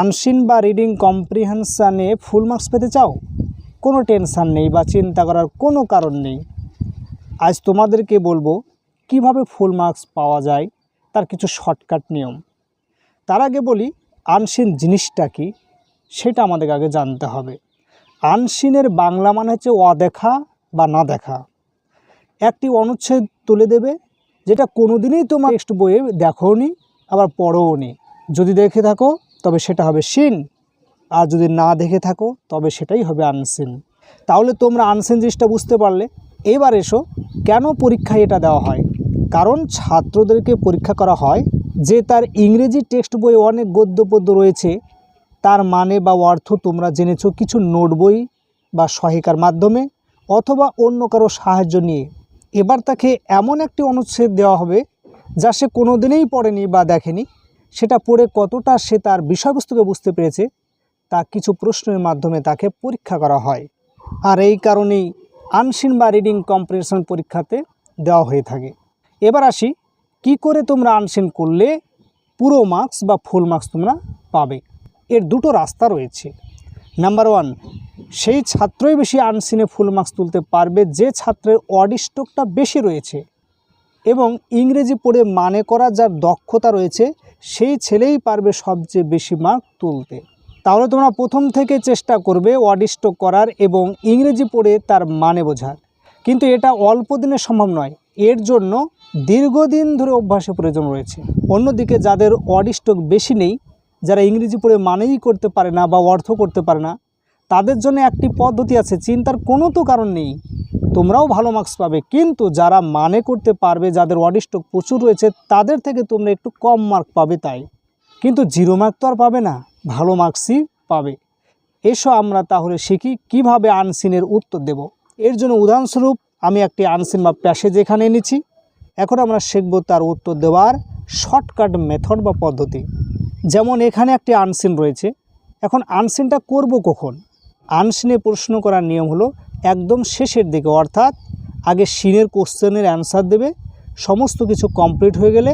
Unseen বা reading কম্প্রিহেনশানে full marks পেতে চাও? কোনো টেনশান নেই বা চিন্তা করার কোনো কারণ নেই। আজ তোমাদেরকে বলব, কীভাবে ফুল মার্কস পাওয়া যায় তার কিছু শর্টকাট নিয়ম। তার আগে বলি, আনসিন জিনিসটা কি? সেটা আমাদের আগে জানতে হবে। আনসিনের বাংলা মানে হচ্ছে অদেখা বা না দেখা। একটি অনুচ্ছেদ তুলে দেবে, যেটা কোনোদিনই তোমার টেক্সট বইয়ে দেখো নি আবার পড়োও নি যদি দেখে থাকো তবে সেটা হবে সিন। আর যদি না দেখে থাকো, তবে সেটাই হবে আনসিন। তাহলে তোমরা আনসিন জিনিসটা বুঝতে পারলে। এবার এসো, কেন পরীক্ষায় এটা দেওয়া হয়? কারণ ছাত্রদেরকে পরীক্ষা করা হয় যে তার ইংরেজি টেক্সট বই অনেক গদ্য পদ্য রয়েছে। তার মানে বা অর্থ তোমরা জেনেছো কিছু নোট বই বা সহায়িকার মাধ্যমে অথবা অন্য কারও সাহায্য নিয়ে। এবার তাকে এমন একটি অনুচ্ছেদ দেওয়া হবে যা সে কোনো দিনেই পড়েনি বা দেখেনি। সেটা পড়ে কতটা সে তার বিষয়বস্তুকে বুঝতে পেরেছে, তা কিছু প্রশ্নের মাধ্যমে তাকে পরীক্ষা করা হয়। আর এই কারণেই আনসিন বা রিডিং কম্পিটিশন পরীক্ষাতে দেওয়া হয়ে থাকে। এবার আসি, কি করে তোমরা আনসিন করলে পুরো মার্কস বা ফুল মার্কস তোমরা পাবে? এর দুটো রাস্তা রয়েছে। নাম্বার ওয়ান, সেই ছাত্রই বেশি আনসিনে ফুল মার্কস তুলতে পারবে যে ছাত্রের অডিস্টকটা বেশি রয়েছে এবং ইংরেজি পড়ে মানে করার যার দক্ষতা রয়েছে সেই ছেলেই পারবে সবচেয়ে বেশি মার্ক তুলতে। তাহলে তোমরা প্রথম থেকে চেষ্টা করবে অডিস্টক করার এবং ইংরেজি পড়ে তার মানে বোঝার। কিন্তু এটা অল্প দিনে সম্ভব নয়। এর জন্য দীর্ঘদিন ধরে অভ্যাসের প্রয়োজন রয়েছে। অন্যদিকে যাদের অডিস্টক বেশি নেই, যারা ইংরেজি পড়ে মানেই করতে পারে না বা অর্থ করতে পারে না, তাদের জন্য একটি পদ্ধতি আছে। চিন্তার কোনো তো কারণ নেই। তোমরাও ভালো মার্কস পাবে। কিন্তু যারা মানে করতে পারবে, যাদের অডিস্টক প্রচুর রয়েছে, তাদের থেকে তোমরা একটু কম মার্ক পাবে তাই। কিন্তু জিরো মার্ক তো আর পাবে না, ভালো মার্কসই পাবে। এসো আমরা তাহলে শিখি কীভাবে আনসিনের উত্তর দেব। এর জন্য উদাহরণস্বরূপ, আমি একটি আনসিন বা প্যাসেজ এখানে এনেছি। এখন আমরা শিখব তার উত্তর দেওয়ার শর্টকাট মেথড বা পদ্ধতি। যেমন এখানে একটি আনসিন রয়েছে। এখন আনসিনটা করব কখন? আনসিনে প্রশ্ন করার নিয়ম হলো একদম শেষের দিকে, অর্থাৎ আগে সিনের কোশ্চেনের অ্যান্সার দেবে, সমস্ত কিছু কমপ্লিট হয়ে গেলে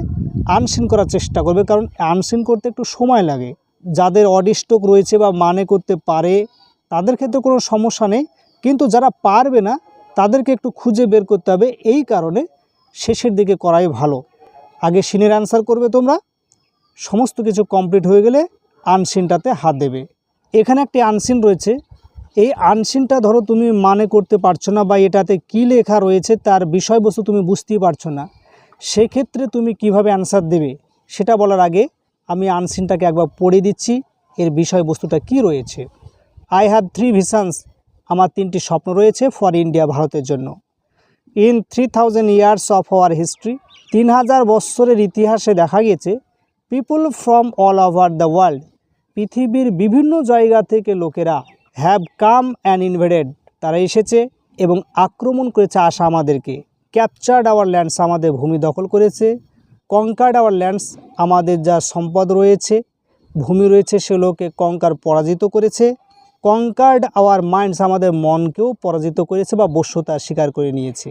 আনসিন করার চেষ্টা করবে, কারণ আনসিন করতে একটু সময় লাগে। যাদের অডিস্টক রয়েছে বা মানে করতে পারে, তাদের ক্ষেত্রে কোনো সমস্যা নেই, কিন্তু যারা পারবে না, তাদেরকে একটু খুঁজে বের করতে হবে, এই কারণে শেষের দিকে করাই ভালো। আগে সিনের অ্যান্সার করবে তোমরা, সমস্ত কিছু কমপ্লিট হয়ে গেলে আনসিনটাতে হাত দেবে। এখানে একটি আনসিন রয়েছে এই আনসিনটা ধরো তুমি মানে করতে পারছ না বা এটাতে কি লেখা রয়েছে তার বিষয়বস্তু তুমি বুঝতেই পারছ না, সেক্ষেত্রে তুমি কীভাবে অ্যান্সার দেবে? সেটা বলার আগে আমি আনসিনটাকে একবার পড়ে দিচ্ছি, এর বিষয়বস্তুটা কি রয়েছে। আই হ্যাভ থ্রি ভিশনস আমার তিনটি স্বপ্ন রয়েছে ফর ইন্ডিয়া ভারতের জন্য। In three thousand years of our history তিন হাজার বৎসরের ইতিহাসে দেখা গেছে people from all over the world পৃথিবীর বিভিন্ন জায়গা থেকে লোকেরা হ্যাভ কাম অ্যান্ড ইনভেডেড তারা এসেছে এবং আক্রমণ করেছে আশা আমাদেরকে। ক্যাপচার্ড আওয়ার ল্যান্ডস আমাদের ভূমি দখল করেছে। কঙ্কার্ড আওয়ার ল্যান্ডস আমাদের যা সম্পদ রয়েছে, ভূমি রয়েছে সেগুলোকে কঙ্কার পরাজিত করেছে। কঙ্কার্ড আওয়ার মাইন্ডস আমাদের মনকেও পরাজিত করেছে বা বশ্যতা স্বীকার করে নিয়েছে।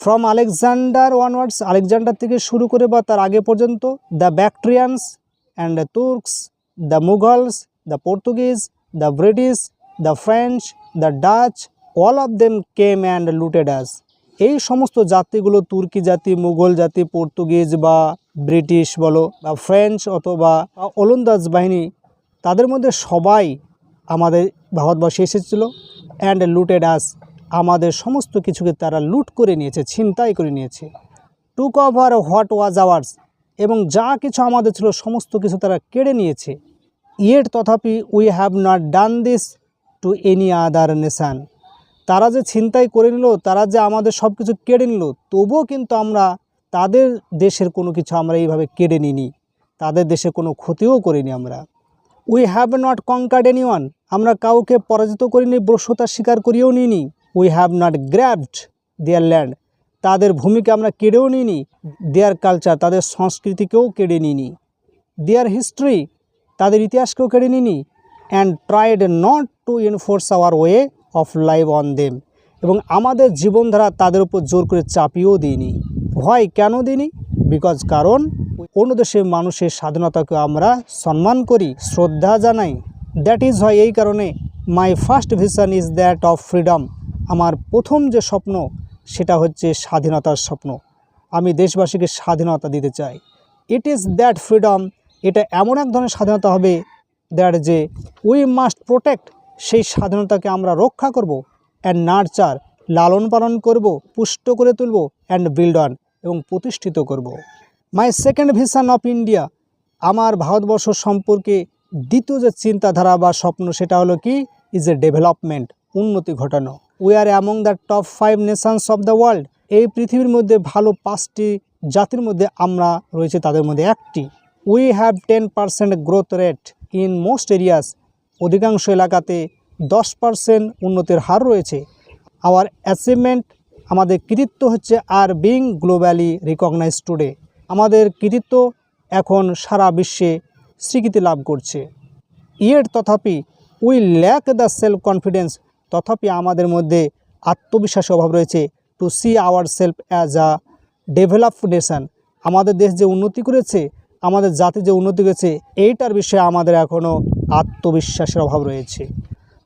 ফ্রম আলেকজান্ডার ওয়ানওয়ার্ডস আলেকজান্ডার থেকে শুরু করে বা তার আগে পর্যন্ত the Bactrians and the Turks the Mughals the Portuguese the British the French the Dutch all of them came and looted us এই সমস্ত জাতিগুলো তুর্কি জাতি, মুঘল জাতি, পর্তুগিজ বা ব্রিটিশ বলো বা ফ্রেঞ্চ অথবা ওলন্দাজ বাহিনী, তাদের মধ্যে সবাই আমাদের ভারতবর্ষে এসেছিল অ্যান্ড লুটেড আস আমাদের সমস্ত কিছুকে তারা লুট করে নিয়েছে, ছিনতাই করে নিয়েছে। Took over what was ours এবং যা কিছু আমাদের ছিল, সমস্ত কিছু তারা কেড়ে নিয়েছে। ইয়েট তথাপি we have not done this to any other nation তারা যে ছিনতাই করে নিল, তারা যে আমাদের সব কিছু কেড়ে নিল, তবুও কিন্তু আমরা তাদের দেশের কোনো কিছু আমরা এইভাবে কেড়ে নিইনি। তাদের দেশে কোনো ক্ষতিও করিনি আমরা। We have not conquered any one আমরা কাউকে পরাজিত করিনি ব্রস্যতা স্বীকার করিয়েও নিইনি। We have not grabbed their land তাদের ভূমিকে আমরা কেড়েও নিইনি। দেয়ার কালচার তাদের সংস্কৃতিকেও কেড়ে নিইনি। দেয়ার হিস্ট্রি তাদের ইতিহাসকেও কেড়ে নিইনি। And tried not to enforce our way of life on them এবং আমাদের জীবনধারা তাদের উপর জোর করে চাপিয়েও দিইনি। ভয় কেন দিইনি? বিকজ কারণ অন্য দেশের মানুষের স্বাধীনতাকে আমরা সম্মান করি, শ্রদ্ধা জানাই। দ্যাট ইজ হয় এই কারণে my first vision is that of freedom আমার প্রথম যে স্বপ্ন, সেটা হচ্ছে স্বাধীনতার স্বপ্ন। আমি দেশবাসীকে স্বাধীনতা দিতে চাই। ইট ইজ দ্যাট ফ্রিডম এটা এমন এক ধরনের স্বাধীনতা হবে দ্যাট যে উই মাস্ট প্রোটেক্ট, সেই স্বাধীনতাকে আমরা রক্ষা করব অ্যান্ড নার্চার লালন পালন করব, পুষ্ট করে তুলব অ্যান্ড বিল্ড অন এবং প্রতিষ্ঠিত করব। My second vision of India আমার ভারতবর্ষ সম্পর্কে দ্বিতীয় যে চিন্তাধারা বা স্বপ্ন সেটা হলো কি? ইজ এ ডেভেলপমেন্ট উন্নতি ঘটানো। We are among the top five nations of the world এই পৃথিবীর মধ্যে ভালো পাঁচটি জাতির মধ্যে আমরা রয়েছে, তাদের মধ্যে একটি। We have ten percent growth rate in most areas, অধিকাংশ এলাকাতে দশ পার্সেন্ট উন্নতির হার রয়েছে। আওয়ার অ্যাচিভমেন্ট আমাদের কৃতিত্ব হচ্ছে are being globally recognise today. আমাদের কৃতিত্ব এখন সারা বিশ্বে স্বীকৃতি লাভ করছে। ইয়েট তথাপি we lack the self confidence তথাপি আমাদের মধ্যে আত্মবিশ্বাসের অভাব রয়েছে to see our self as a developed nation. আমাদের দেশ যে উন্নতি করেছে আমাদের জাতি যে উন্নতি করেছে, এইটার বিষয়ে আমাদের এখনও আত্মবিশ্বাসের অভাব রয়েছে।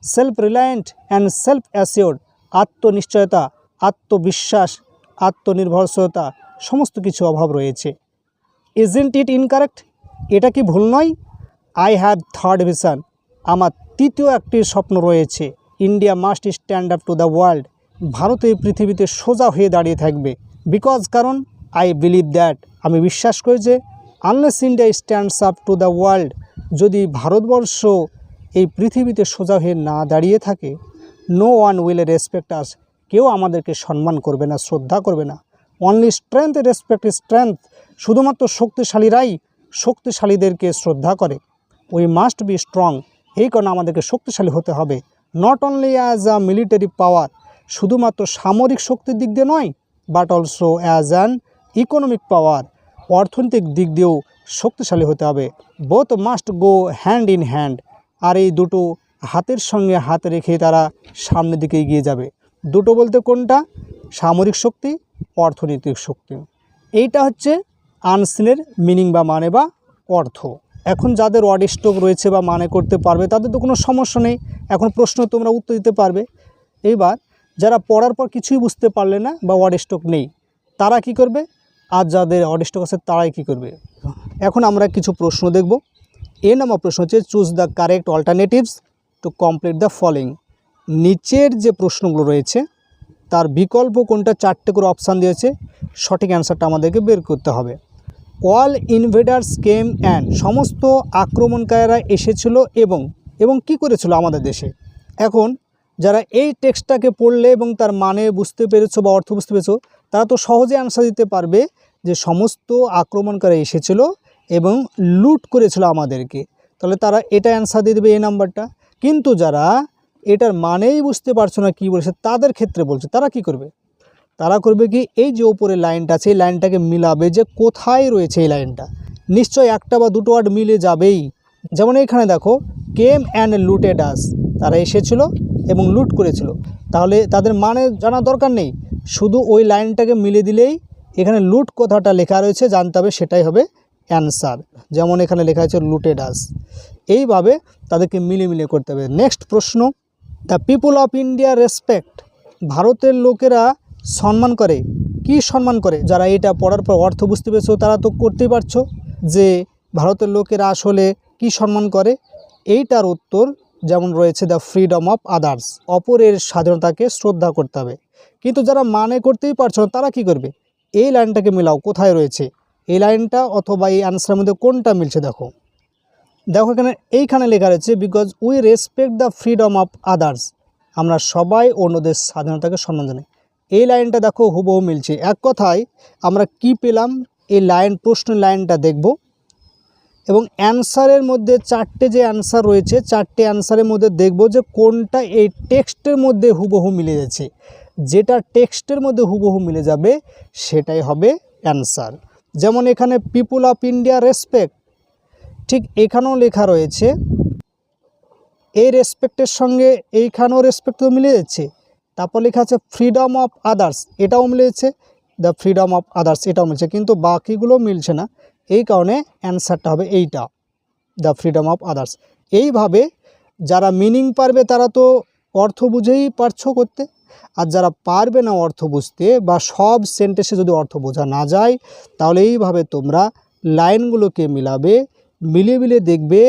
Self reliant and self assure আত্মনিশ্চয়তা, আত্মবিশ্বাস, আত্মনির্ভরশীলতা, সমস্ত কিছু অভাব রয়েছে। ইজেন্ট ইট ইনকারেক্ট এটা কি ভুল নয়? আই হ্যাভ থার্ড ভিশন আমার তৃতীয় একটি স্বপ্ন রয়েছে। India must stand up to the world Bharat এই পৃথিবীতে সোজা হয়ে দাঁড়িয়ে থাকবে। বিকজ কারণ আই বিলিভ দ্যাট আমি বিশ্বাস করি যে unless India stands up to the world যদি ভারতবর্ষ এই পৃথিবীতে সোজা হয়ে না দাঁড়িয়ে থাকে no one will respect us কেউ আমাদেরকে সম্মান করবে না, শ্রদ্ধা করবে না। অনলি স্ট্রেংথ রেসপেক্ট স্ট্রেংথ শুধুমাত্র শক্তিশালীরাই শক্তিশালীদেরকে শ্রদ্ধা করে। উই মাস্ট বি স্ট্রং এই কারণে আমাদেরকে শক্তিশালী হতে হবে। Not only as a military power শুধুমাত্র সামরিক শক্তির দিক দিয়ে নয় but also as an economic power অর্থনৈতিক দিক দিয়েও শক্তিশালী হতে হবে। Both must go hand in hand আর এই দুটো হাতের সঙ্গে হাত রেখে তারা সামনের দিকে এগিয়ে যাবে। দুটো বলতে কোনটা? সামরিক শক্তি, অর্থনৈতিক শক্তি। এইটা হচ্ছে আনসিনের মিনিং বা মানে বা অর্থ। এখন যাদের ওয়ার্ড স্টক রয়েছে বা মানে করতে পারবে, তাদের তো কোনো সমস্যা নেই। এখন প্রশ্ন তোমরা উত্তর দিতে পারবে। এবার যারা পড়ার পর কিছুই বুঝতে পারলে না বা ওয়ার্ড স্টক নেই, তারা কি করবে? আর যাদের ওয়ার্ড স্টক আছে তারাই কি করবে? এখন আমরা কিছু প্রশ্ন দেখব। এ নামা প্রশ্ন হচ্ছে choose the correct alternatives to complete the following নিচের যে প্রশ্নগুলো রয়েছে, তার বিকল্প কোনটা চারটে করে অপশান দিয়েছে, সঠিক অ্যান্সারটা আমাদেরকে বের করতে হবে। অল ইনভেডার্স কেম অ্যান্ড সমস্ত আক্রমণকারীরা এসেছিল এবং এবং কি করেছিল আমাদের দেশে? এখন, যারা এই টেক্সটটাকে পড়লে এবং তার মানে বুঝতে পেরেছ বা অর্থ বুঝতে পেরেছ, তারা তো সহজে অ্যান্সার দিতে পারবে যে সমস্ত আক্রমণকারী এসেছিল এবং লুট করেছিল আমাদেরকে। তাহলে তারা এটা অ্যান্সার দিয়ে দেবে এই নাম্বারটা। কিন্তু যারা এটার মানেই বুঝতে পারছ না কী বলেছে, তাদের ক্ষেত্রে বলছে, তারা কি করবে? তারা করবে কি, এই যে ওপরে লাইনটা আছে, এই লাইনটাকে মিলাবে যে কোথায় রয়েছে এই লাইনটা। নিশ্চয় একটা বা দুটো ওয়ার্ড মিলে যাবেই। যেমন এখানে দেখো কেম অ্যান্ড লুটেড আস তারা এসেছিল এবং লুট করেছিল। তাহলে তাদের মানে জানা দরকার নেই। শুধু ওই লাইনটাকে মিলে দিলেই এখানে লুট কথাটা লেখা রয়েছে, জানতে হবে সেটাই হবে অ্যান্সার যেমন এখানে লেখা আছে লুটেড আস এইভাবে তাদেরকে মিলে মিলে করতে হবে। নেক্সট প্রশ্ন the people of India respect ভারতের লোকেরা সম্মান করে? কি সম্মান করে? যারা এটা পড়ার পর অর্থ বুঝতে পেরেছ, তারা তো করতেই পারছ যে ভারতের লোকেরা আসলে কি সম্মান করে? এইটার উত্তর যেমন রয়েছে দ্য ফ্রিডম অফ আদার্স অপরের স্বাধীনতাকে শ্রদ্ধা করতে হবে। কিন্তু যারা মানে করতেই পারছ না, তারা কি করবে? এই লাইনটাকে মিলাও, কোথায় রয়েছে? এই লাইনটা অথবা এই আনসারের মধ্যে কোনটা মিলছে দেখো। দেখো এখানে, এইখানে লেখা রয়েছে because we respect the freedom of others আমরা সবাই অন্যদের স্বাধীনতাকে সম্মান জানাই এই লাইনটা দেখো হুবহু মিলছে। এক কথায়, আমরা কি পেলাম? এই লাইন, প্রশ্নের লাইনটা দেখব। এবং অ্যান্সারের মধ্যে চারটে যে অ্যান্সার রয়েছে, চারটে অ্যান্সারের মধ্যে দেখব যে কোনটা এই টেক্সটের মধ্যে হুবহু মিলে যাচ্ছে যেটা টেক্সটের মধ্যে হুবহু মিলে যাবে, সেটাই হবে অ্যান্সার। যেমন এখানে পিপুল অফ ইন্ডিয়া রেসপেক্ট, ঠিক এখানেও লেখা রয়েছে, এই রেসপেক্টের সঙ্গে এইখানেও রেসপেক্ট তো মিলে যাচ্ছে। তারপর লেখা আছে ফ্রিডম অফ আদার্স, এটাও মিলেছে দ্য ফ্রিডম অফ আদার্স, এটাও মিলছে, কিন্তু বাকিগুলো মিলছে না। এই কারণে অ্যান্সারটা হবে এইটা, দ্য ফ্রিডম অফ আদার্স। এইভাবে যারা মিনিং পারবে তারা তো অর্থ বুঝেই পারছ করতে। আর যারা পারবে না অর্থ বুঝতে বা সব সেন্টেন্সে যদি অর্থ বোঝা না যায়, তাহলে এইভাবে তোমরা লাইনগুলোকে মিলাবে, মিলিয়ে মিলিয়ে দেখবে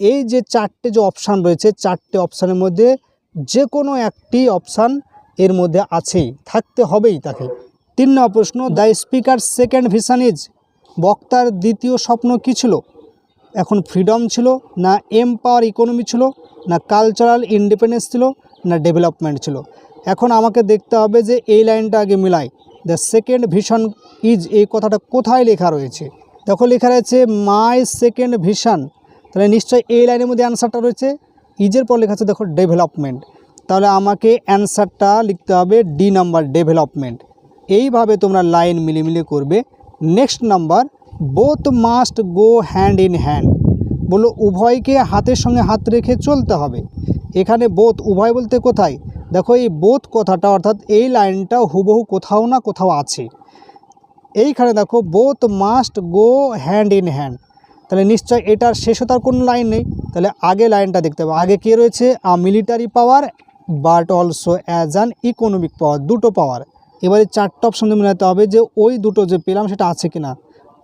এই যে চারটে যে অপশান রয়েছে, চারটে অপশানের মধ্যে যে কোনো একটি অপশান এর মধ্যে আছেই, থাকতে হবেই তাকে। তিন নম্বর প্রশ্ন, the speaker second vision is বক্তার দ্বিতীয় স্বপ্ন কী ছিল? এখন ফ্রিডম ছিল না এমপাওয়ার ইকোনমি ছিল, না কালচারাল ইন্ডিপেন্ডেন্স ছিল, না ডেভেলপমেন্ট ছিল? এখন আমাকে দেখতে হবে যে এই লাইনটা আগে মিলাই। দ্য সেকেন্ড ভিশন ইজ এই কথাটা কোথায় লেখা রয়েছে? দেখো লেখা রয়েছে মাই সেকেন্ড ভিশন তাহলে নিশ্চয়ই এই লাইনের মধ্যে অ্যান্সারটা রয়েছে। ইজের পর লেখা আছে, দেখো ডেভেলপমেন্ট তাহলে আমাকে অ্যান্সারটা লিখতে হবে ডি নাম্বার ডেভেলপমেন্ট এইভাবে তোমরা লাইন মিলিয়ে করবে। Next number both must go hand in hand বলল, উভয়কে হাতের সঙ্গে হাত রেখে চলতে হবে। এখানে বোথ উভয় বলতে কোথায়? দেখো, এই বোথ কথাটা, অর্থাৎ এই লাইনটা হুবহু কোথাও না কোথাও আছে। এইখানে দেখো both must go hand in hand তাহলে নিশ্চয় এটার শেষতার কোনো লাইন নেই। তাহলে আগে লাইনটা দেখতে হবে আগে কে রয়েছে? A military power but also as an economic power দুটো পাওয়ার এবারে চারটা অপশন মেলাতে হবে যে ওই দুটো যে পেলাম, সেটা আছে কিনা।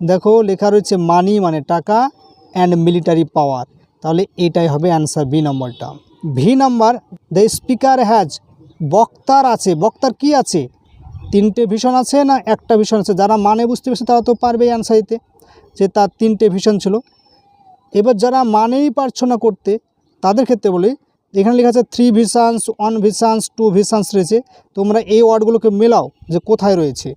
দেখো, লেখা রয়েছে মানি মানে টাকা অ্যান্ড মিলিটারি পাওয়ার তাহলে এটাই হবে অ্যান্সার বি নম্বরটা। V number the speaker has বক্তার আছে, বক্তার কি আছে? তিনটে ভীষণ আছে না একটা ভীষণ আছে? যারা মানে বুঝতে পেরেছে তারা তো পারবেই অ্যান্সার দিতে, যে তার তিনটে ভীষণ ছিল। এবার যারা মানেই পারছ না করতে, তাদের ক্ষেত্রে বলি, এখানে লেখা আছে three visions one visions two visions রয়েছে। তোমরা এই ওয়ার্ডগুলোকে মেলাও যে কোথায় রয়েছে।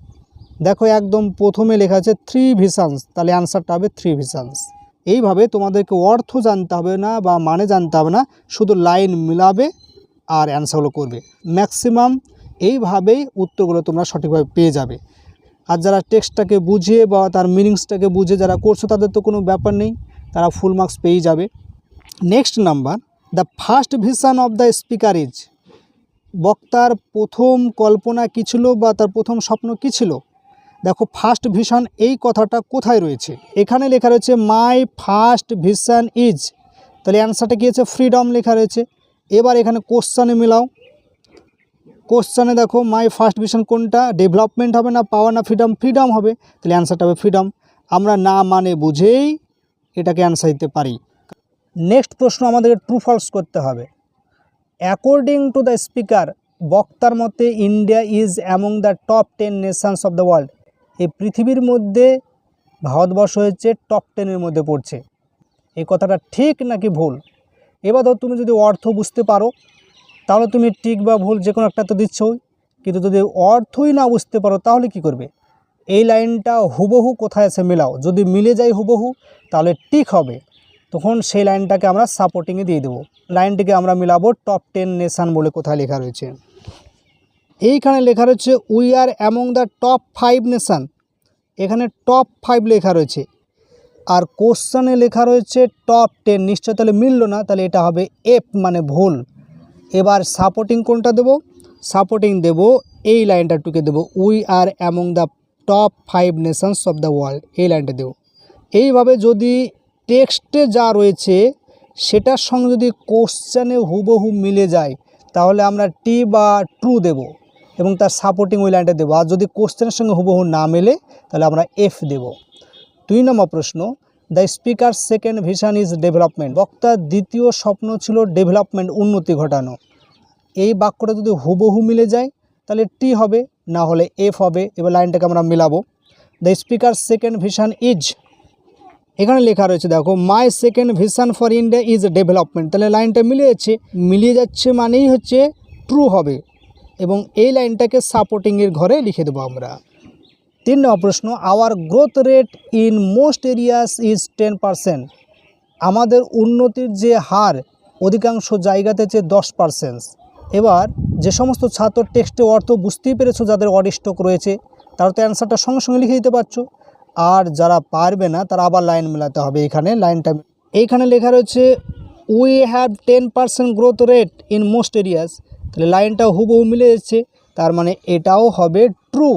দেখো একদম প্রথমে লেখা আছে থ্রি ভিশানস তাহলে অ্যান্সারটা হবে থ্রি ভিশানস এইভাবে তোমাদেরকে অর্থ জানতে হবে না বা মানে জানতে হবে না, শুধু লাইন মিলাবে আর অ্যান্সারগুলো করবে। ম্যাক্সিমাম এইভাবেই উত্তরগুলো তোমরা সঠিকভাবে পেয়ে যাবে। আর যারা টেক্সটটাকে বুঝে বা তার মিনিংসটাকে বুঝে যারা করছ, তাদের তো কোনো ব্যাপার নেই, তারা ফুল মার্কস পেয়েই যাবে। Next number the first vision of the speaker is বক্তার প্রথম কল্পনা কী ছিল বা তার প্রথম স্বপ্ন কী ছিল? দেখো ফার্স্ট ভিশন এই কথাটা কোথায় রয়েছে? এখানে লেখা রয়েছে মাই ফার্স্ট ভিশন ইজ তাহলে অ্যান্সারটা কী আছে? ফ্রিডম লেখা রয়েছে। এবার এখানে কোশ্চানে মেলাও। কোশ্চানে দেখো মাই ফার্স্ট ভিশন কোনটা? ডেভেলপমেন্ট হবে না পাওয়ার না ফ্রিডম ফ্রিডম হবে। তাহলে অ্যান্সারটা হবে ফ্রিডম আমরা না মানে বুঝেই এটাকে অ্যান্সার দিতে পারি। নেক্সট প্রশ্ন আমাদেরকে ট্রু ফলস করতে হবে। অ্যাকর্ডিং টু দ্য স্পিকার বক্তার মতে India is among the top ten nations of the world এই পৃথিবীর মধ্যে ভারতবর্ষ হচ্ছে টপ টেনের মধ্যে পড়ছে। এই কথাটা ঠিক নাকি ভুল? এবার ধর তুমি যদি অর্থ বুঝতে পারো, তাহলে তুমি ঠিক বা ভুল যে কোনো একটা তো দিচ্ছই। কিন্তু যদি অর্থই না বুঝতে পারো, তাহলে কি করবে? এই লাইনটা হুবহু কোথায় আছে মেলাও। যদি মিলে যায় হুবহু, তাহলে ঠিক হবে। তখন সেই লাইনটাকে আমরা সাপোর্টিংয়ে দিয়ে দেবো। লাইনটিকে আমরা মিলাবো টপ টেন নেশান বলে কোথায় লেখা রয়েছে। এইখানে লেখা রয়েছে we are among the top five nation এখানে টপ ফাইভ লেখা রয়েছে। আর কোশ্চানে লেখা রয়েছে টপ টেন নিশ্চয় তাহলে মিললো না, তাহলে এটা হবে এফ মানে ভুল। এবার সাপোর্টিং কোনটা দেবো? সাপোর্টিং দেবো এই লাইনটা টুকে দেবো। We are among the top five nations of the world এই লাইনটা দেবো। এইভাবে যদি টেক্সটে যা রয়েছে, সেটার সঙ্গে যদি কোশ্চেনে হুবহু মিলে যায়, তাহলে আমরা টি বা ট্রু দেব। এবং তার সাপোর্টিং ওই লাইনটা দেবো। আর যদি কোশ্চেনের সঙ্গে হুবহু না মেলে, তাহলে আমরা এফ দেব। দুই নম্বর প্রশ্ন the speaker second vision is development বক্তার দ্বিতীয় স্বপ্ন ছিল ডেভেলপমেন্ট উন্নতি ঘটানো। এই বাক্যটা যদি হুবহু মিলে যায়, তাহলে টি হবে, না হলে এফ হবে। এবার লাইনটাকে আমরা মিলাবো। The speaker second vision is এখানে লেখা রয়েছে, দেখো my second vision for India is development তাহলে লাইনটা মিলে যাচ্ছে মিলিয়ে যাচ্ছে মানেই হচ্ছে ট্রু হবে। এবং এই লাইনটাকে সাপোর্টিংয়ের ঘরে লিখে দেবো আমরা। তিন নম্বর প্রশ্ন our growth rate in most areas is ten percent আমাদের উন্নতির যে হার, অধিকাংশ জায়গাতে হচ্ছে দশ পারসেন্ট এবার, যে সমস্ত ছাত্র টেক্সটে অর্থ বুঝতেই পেরেছ, যাদের অডিস্টক রয়েছে, তারা তো অ্যান্সারটা সঙ্গে সঙ্গে লিখে দিতে পারছ। আর যারা পারবে না, তারা আবার লাইন মেলাতে হবে এখানে লাইনটা এইখানে লেখা রয়েছে we have ten percent growth rate in most areas তাহলে লাইনটা হুবহু মিলে যাচ্ছে, তার মানে এটাও হবে ট্রু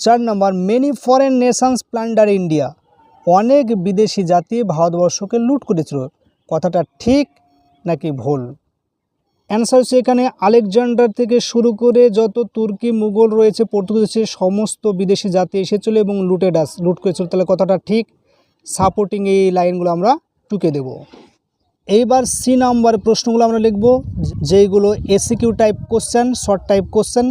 চার নম্বর many foreign nations plunder India অনেক বিদেশি জাতি ভারতবর্ষকে লুট করেছিল। কথাটা ঠিক নাকি ভুল? অ্যান্সার হচ্ছে এখানে আলেকজান্ডার থেকে শুরু করে যত তুর্কি, মুঘল রয়েছে পর্তুগিজের সমস্ত বিদেশি জাতি এসেছিল এবং লুটে ডাস লুট করেছিল। তাহলে কথাটা ঠিক সাপোর্টিং এই লাইনগুলো আমরা টুকে দেব। এইবার সি নাম্বার প্রশ্নগুলো আমরা লিখব, যেইগুলো SCQ type question, short type question.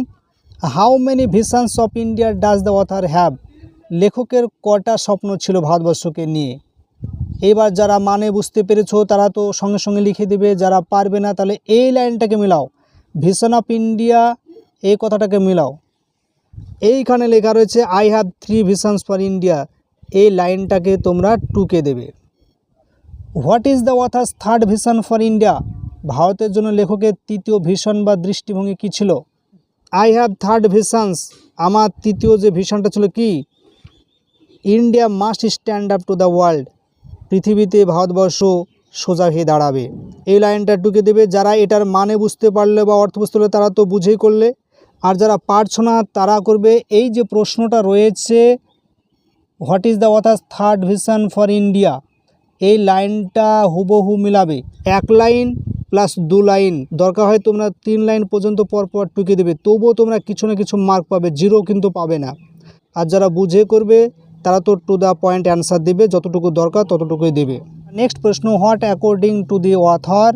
How many visions of India does the author have? লেখকের কটা স্বপ্ন ছিল ভারতবর্ষকে নিয়ে। এবার যারা মানে বুঝতে পেরেছ, তারা তো সঙ্গে সঙ্গে লিখে দেবে, যারা পারবে না, তাহলে এই লাইনটাকে মিলাও। ভিশন অফ ইন্ডিয়া, এই কথাটাকে মিলাও। এইখানে লেখা রয়েছে I have three visions for India এই লাইনটাকে তোমরা টুকে দেবে। What is the author's third vision for India ভারতের জন্য লেখকের তৃতীয় ভিশন বা দৃষ্টিভঙ্গি কী ছিল? আই হ্যাভ থার্ড ভিশনস আমার তৃতীয় যে ভিশনটা ছিল কি? India must stand up to the world পৃথিবীতে ভারতবর্ষ সোজা হয়ে দাঁড়াবে। এই লাইনটা টুকে দেবে, যারা এটার মানে বুঝতে পারলে বা অর্থ বুঝতে পারলে তারা তো বুঝেই করলে। আর যারা পারছ না, তারা করবে। এই যে প্রশ্নটা রয়েছে what is the author's third vision for India এই লাইনটা হুবহু মিলাবে। এক লাইন প্লাস দু লাইন। দরকার হয় তোমরা তিন লাইন পর্যন্ত পরপর টুকে দেবে। তবুও তোমরা কিছু না কিছু মার্ক পাবে জিরো কিন্তু পাবে না। আর যারা বুঝে করবে, তারা তো টু দ্য পয়েন্ট অ্যান্সার দেবে, যতটুকু দরকার ততটুকুই দেবে। নেক্সট প্রশ্ন what according to the author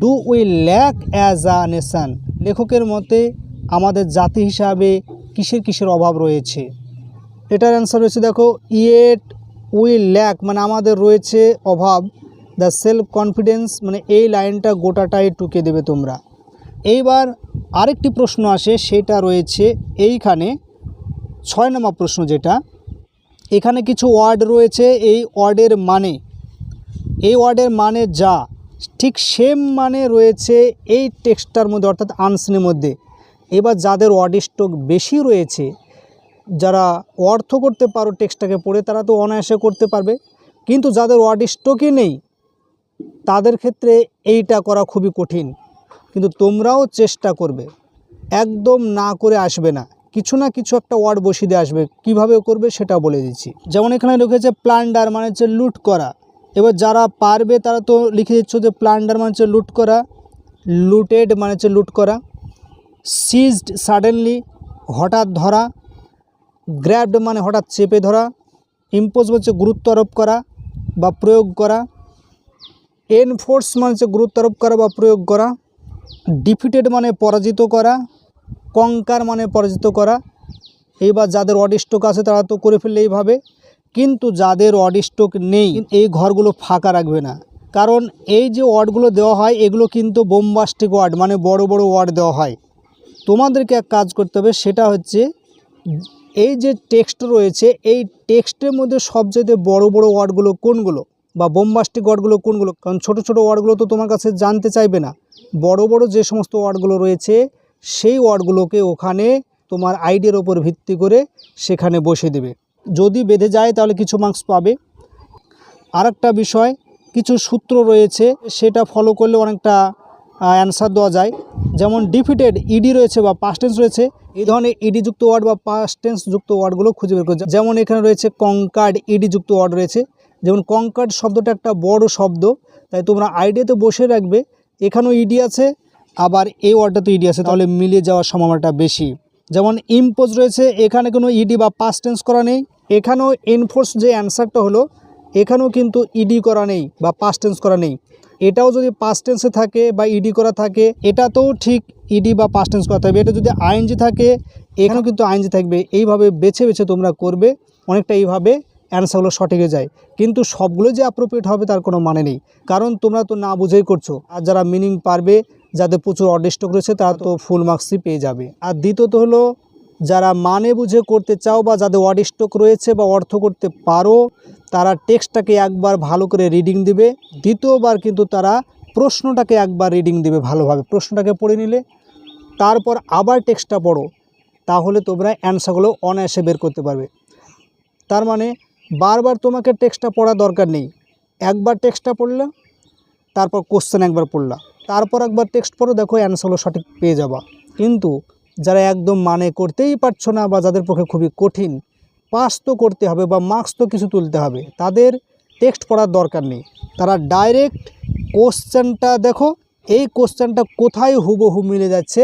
do we lack as a nation লেখকের মতে, আমাদের জাতি হিসাবে কিসের কিসের অভাব রয়েছে? এটার অ্যান্সার রয়েছে দেখো ইয়েট উই ল্যাক মানে আমাদের রয়েছে অভাব। দ্য সেলফ কনফিডেন্স মানে এই লাইনটা গোটাটাই টুকে দেবে তোমরা। এইবার আরেকটি প্রশ্ন আসে, সেটা রয়েছে এইখানে। ছয় নম্বর প্রশ্ন যেটা, এখানে কিছু ওয়ার্ড রয়েছে, এই ওয়ার্ডের মানে। এই ওয়ার্ডের মানে যা, ঠিক সেম মানে রয়েছে এই টেক্সটটার মধ্যে, অর্থাৎ আনসিনের মধ্যে। এবার যাদের ওয়ার্ড স্টক বেশি রয়েছে যারা অর্থ করতে পারো টেক্সটটাকে পড়ে, তারা তো অনায়াসে করতে পারবে। কিন্তু যাদের ওয়ার্ড স্টকই নেই, তাদের ক্ষেত্রে এইটা করা খুবই কঠিন। কিন্তু তোমরাও চেষ্টা করবে। একদম না করে আসবে না। কিছু না কিছু একটা ওয়ার্ড বসিয়ে দিয়ে আসবে। কীভাবে করবে সেটা বলে দিচ্ছি। যেমন এখানে লিখেছে প্লান্ডার মানে হচ্ছে লুট করা। এবার যারা পারবে, তারা তো লিখে দিচ্ছ যে প্লান্ডার মানে হচ্ছে লুট করা, লুটেড মানে হচ্ছে লুট করা। সিজড সাডেনলি, হঠাৎ ধরা গ্র্যাবড মানে হঠাৎ চেপে ধরা ইম্পোজ হচ্ছে গুরুত্ব আরোপ করা বা প্রয়োগ করা এনফোর্স মানে হচ্ছে গুরুত্ব আরোপ করা বা প্রয়োগ করা ডিফিটেড মানে পরাজিত করা কঙ্কার মানে পরাজিত করা, এইবার যাদের অডিস্টক আছে তারা তো করে ফেললে এইভাবে, কিন্তু যাদের অডিস্টক নেই, এই ঘরগুলো ফাঁকা রাখবে না। কারণ এই যে ওয়ার্ডগুলো দেওয়া হয়, এগুলো কিন্তু বোমবাস্টিক ওয়ার্ড মানে বড় বড় ওয়ার্ড দেওয়া হয়। তোমাদেরকে এক কাজ করতে হবে, সেটা হচ্ছে এই যে টেক্সট রয়েছে, এই টেক্সটের মধ্যে সবচেয়ে বড় বড় ওয়ার্ডগুলো কোনগুলো? বা বোমবাস্টিক ওয়ার্ডগুলো কোনগুলো? কারণ ছোট ছোট ওয়ার্ডগুলো তো তোমার কাছে জানতে চাইবে না। বড় বড় যে সমস্ত ওয়ার্ডগুলো রয়েছে, সেই ওয়ার্ডগুলোকে ওখানে তোমার আইডিয়ার ওপর ভিত্তি করে সেখানে বসে দেবে। যদি বেঁধে যায়, তাহলে কিছু মার্কস পাবে। আরেকটা বিষয়, কিছু সূত্র রয়েছে, সেটা ফলো করলে অনেকটা অ্যান্সার দেওয়া যায়। যেমন ডিফিটেড ইডি রয়েছে বা পাস্টেন্স রয়েছে, এই ধরনের ইডি যুক্ত ওয়ার্ড বা পাস্টেন্স যুক্ত ওয়ার্ডগুলো খুঁজে বের করছে যেমন এখানে রয়েছে কঙ্কার্ড ইডি যুক্ত ওয়ার্ড রয়েছে। যেমন কঙ্কার্ড শব্দটা একটা বড় শব্দ, তাই তোমরা আইডিয়াতে বসে রাখবে। এখানেও ইডি আছে, আবার এই ওয়ার্ডটাতে ইডি আছে, তাহলে মিলিয়ে যাওয়ার সম্ভাবনাটা বেশি। যেমন ইম্পোজ রয়েছে, এখানে কোনো ইডি বা পাস্ট টেন্স করা নেই। এখানেও এনফোর্স যে অ্যান্সারটা হলো, এখানেও কিন্তু ইডি করা নেই বা পাস্ট টেন্স করা নেই। এটাও যদি পাস্ট টেন্সে থাকে বা ইডি করা থাকে, এটাতেও ঠিক ইডি বা পাস্ট টেন্স করা থাকবে। এটা যদি আইএনজি থাকে, এখানেও কিন্তু আইএনজি থাকবে। এইভাবে বেছে বেছে তোমরা করবে, অনেকটা এইভাবে অ্যান্সারগুলো সঠিক হয়ে যায়। কিন্তু সবগুলো যে অ্যাপ্রোপ্রিয়েট হবে তার কোনো মানে নেই। কারণ তোমরা তো না বুঝেই করছ। আর যারা মিনিং পারবে, যাদের প্রচুর অডিস্টক রয়েছে, তারা তো ফুল মার্কসই পেয়ে যাবে। আর দ্বিতীয়ত হলো, যারা মানে বুঝে করতে চাও বা যাদের অডিস্টক রয়েছে বা অর্থ করতে পারো তারা টেক্সটটাকে একবার ভালো করে রিডিং দিবে। দ্বিতীয়বার কিন্তু তারা প্রশ্নটাকে একবার রিডিং দিবে ভালোভাবে। প্রশ্নটাকে পড়ে নিলে, তারপর আবার টেক্সটটা পড়ো। তাহলে তোমরা অ্যান্সারগুলো অনায়াসে বের করতে পারবে। তার মানে বারবার তোমাকে টেক্সটটা পড়া দরকার নেই। একবার টেক্সটটা পড়লে, তারপর কোশ্চেন একবার পড়লা। তারপর একবার টেক্সট পড়ো, দেখো অ্যান্সারগুলো সঠিক পেয়ে যাবা। কিন্তু যারা একদম মানে করতেই পারছ না বা যাদের পক্ষে খুবই কঠিন পাস তো করতে হবে বা মার্কস তো কিছু তুলতে হবে, তাদের টেক্সট পড়ার দরকার নেই। তারা ডাইরেক্ট কোশ্চেনটা দেখো, এই কোশ্চেনটা কোথায় হুবহু মিলে যাচ্ছে,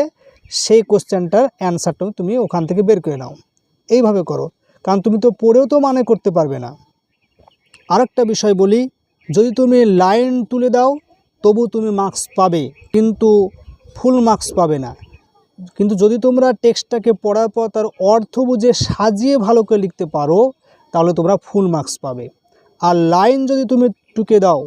সেই কোশ্চেনটার অ্যান্সারটা তুমি ওখান থেকে বের করে নাও। এইভাবে করো, কারণ তুমি তো পড়েও তো মানে করতে পারবে না। আরেকটা বিষয় বলি, যদি তুমি লাইন তুলে দাও, তবু তুমি মার্কস পাবে, কিন্তু ফুল মার্কস পাবে না। কিন্তু যদি তোমরা টেক্সটটাকে পড়ার পর তার অর্থ বুঝে সাজিয়ে ভালো করে লিখতে পারো, তাহলে তোমরা ফুল মার্কস পাবে। আর লাইন যদি তুমি টুকে দাও,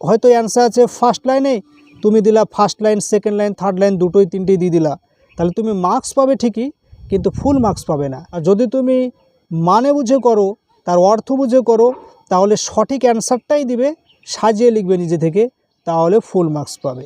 হয়তো অ্যান্সার আছে ফার্স্ট লাইনে তুমি দিলা first line second line third line দুটোই তিনটেই দিয়ে দিলা। তাহলে তুমি মার্কস পাবে ঠিকই, কিন্তু ফুল মার্কস পাবে না। আর যদি তুমি মানে বুঝে করো, তার অর্থ বুঝে করো, তাহলে সঠিক অ্যান্সারটাই দিবে, সাজিয়ে লিখবে নিজে থেকে, তাহলে ফুল মার্কস পাবে।